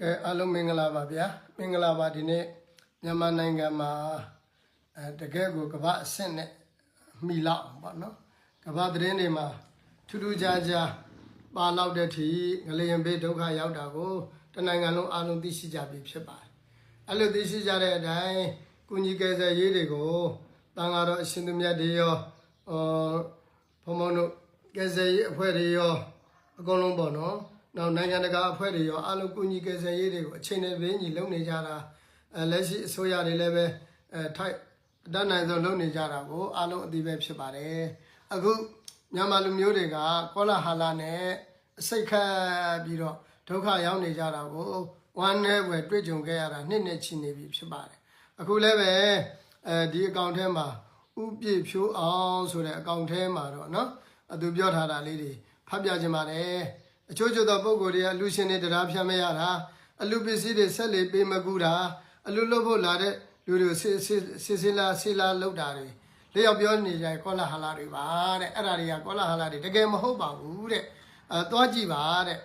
ကဲအားလုံးမင်္ဂလာပါဗျာမင်္ဂလာပါဒီနေ့မြန်မာနိုင်ငံမှာအဲတကယ်ကိုကမ္ဘာအဆင့်နဲ့မိလောက်အောင်ပေါ့နော်ကမ္ဘာသတင်းတွေမှာထူးထူးခြားခြားပါလောက်တဲ့ထိငလျင်ဘေးဒုက္ခရောက်တာကိုတနိုင်ငံလုံးအားလုံးသိရှိကြပြီဖြစ်ပါတယ်အဲ့လိုသိရှိကြတဲ့အတိုင်းကုညီကယ်ဆယ်ရေးတွေကိုတန်ဃာတော်အရှင်သူမြတ်တွေရောအော်ဘုံဘုံတို့ကယ်ဆယ်ရေးအဖွဲ့တွေရောအကုန်လုံးပေါ့နော်။ နောက်နိုင်ငံတကာအဖွဲ့တွေရောအားလုံးကုညီကယ်ဆယ်ရေးတွေကိုအချိန်နဲ့ပြင်းညီလုပ်နေကြတာအဲလက်ရှိအစိုးရတွေလည်းပဲအဲထိုက်အတတ်နိုင်ဆုံးလုပ်နေကြတာကိုအားလုံးအသိပဲဖြစ်ပါတယ်။အခုမြန်မာလူမျိုးတွေကကောလာဟာလာနဲ့အစိတ်ခတ်ပြီးတော့ဒုက္ခရောက်နေကြတာကိုဝမ်းနဲ့ပဲတွေ့ကြုံခဲ့ရတာနှစ်နှစ်ချီနေပြီဖြစ်ပါတယ်။အခုလည်းပဲအဲဒီအကောင့်ထဲမှာဥပြည့်ဖြိုးအောင်ဆိုတဲ့အကောင့်ထဲမှာတော့နော်အသူပြောထားတာလေးတွေဖတ်ပြခြင်းပါတယ် အချို့ချို့သောပုံကိုယ်တွေကအလူရှင်တွေတရားဖြတ်မရတာအလူပစ္စည်းတွေဆက်လေပေးမကူတာအလူလုပ်ဖို့လာတဲ့လူတွေဆေးဆေးဆေးဆေးလာဆေးလာလောက်တာတွေလျောက်ပြောနေကြကောလာဟလာတွေပါတဲ့အဲ့ဒါတွေကကောလာဟလာတွေတကယ်မဟုတ်ပါဘူးတဲ့အဲသွားကြည့်ပါတဲ့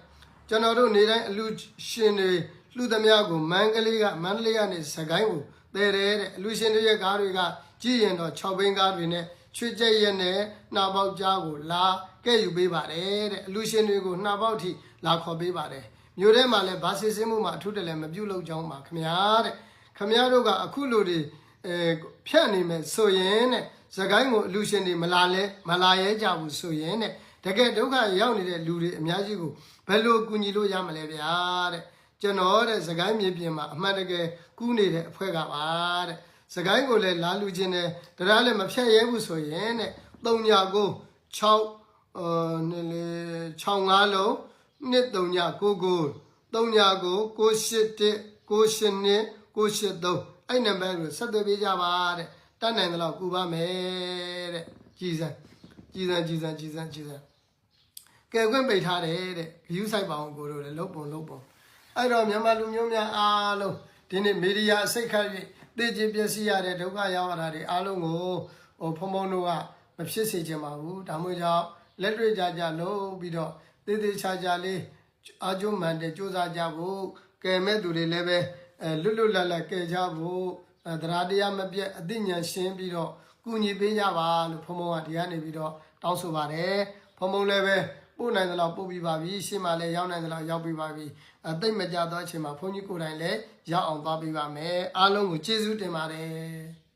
ကျွန်တော်တို့နေတိုင်းအလူရှင်တွေလှူသမျှကိုမန္ကလေးကမန္တလေးကနေစကိုင်းကိုတည်တယ်တဲ့အလူရှင်တွေရဲ့ကားတွေကကြည့်ရင်တော့6ဘင်းကားတွေနဲ့ ချွေကျက်ရက်နဲ့နှာပေါက်ကြားကိုလာကဲ့ယူပေးပါတယ်တဲ့အလူရှင်တွေကိုနှာပေါက်ထိလာခေါ်ပေးပါတယ်မြို့ထဲမှာလည်းဗာစစ်စင်းမှုမှာအထုတလည်းမပြုတ်လောက်ကြောင်းပါခမညာတဲ့ခမညာတို့ကအခုလိုတွေအဲဖြတ်နေမယ်ဆိုရင်တဲ့သကိုင်းကိုအလူရှင်တွေမလာလဲမလာရဲကြဘူးဆိုရင်တဲ့တကယ်ဒုက္ခရောက်နေတဲ့လူတွေအများကြီးကိုဘယ်လိုကူညီလို့ရမလဲဗျာတဲ့ကျွန်တော်တဲ့သကိုင်းမြေပြင်မှာအမှန်တကယ်ကူးနေတဲ့အဖွဲ့ကပါတဲ့ စကိုင်းကိုလည်းလာလူချင်းတယ်တရားလည်းမဖြတ်ရဲဘူးဆိုရင်တဲ့3ညကို6အာနေလေ6 5လုံးနှစ်3ည9 9 3ညကို981 982 983အဲ့နံပါတ်ကိုဆက်သွယ်ပေးကြပါတဲ့တတ်နိုင်တယ်လို့ကူပါမယ်တဲ့ကြည်စံကြည်စံကြည်စံကြည်စံကြည်စံကဲခွင့်ပိတ်ထားတယ်တဲ့ဂယူးဆိုင်ပါအောင်ကိုတို့လည်းလုတ်ပုံလုတ်ပုံအဲ့တော့မြန်မာလူမျိုးများအားလုံးဒီနေ့မီဒီယာအစိတ်ခတ်၍ သိချင်ပျက်စီးရတဲ့ဒုက္ခရောက်ရတာတွေအားလုံးကိုဟိုဖုံဖုံတို့ကမဖြစ်စေချင်ပါဘူးဒါမှမဟုတ်ကြောင့်လက်တွေ့ကြကြလို့ပြီးတော့သေသေးချာချာလေးအာကျုံမှန်တဲ့စူးစမ်းကြဖို့ကဲမဲ့သူတွေလည်းပဲအဲလွတ်လွတ်လပ်လပ်ကဲကြဖို့အဲတရားတရားမပြတ်အသိဉာဏ်ရှင်းပြီးတော့ကုညီပေးကြပါလို့ဖုံဖုံကဒီကနေပြီးတော့တောင်းဆိုပါတယ်ဖုံဖုံလည်းပဲ ပို့နိုင်သလောက်ပို့ပြီးပါပြီရှင်းမှလည်းရောက်နိုင်သလောက်ရောက်ပြီးပါပြီအသိမကြတော့အချိန်မှာဘုန်းကြီးကိုယ်တိုင်လည်းရောက်အောင်သွားပြီးပါမယ်အားလုံးကိုကျေးဇူးတင်ပါတယ်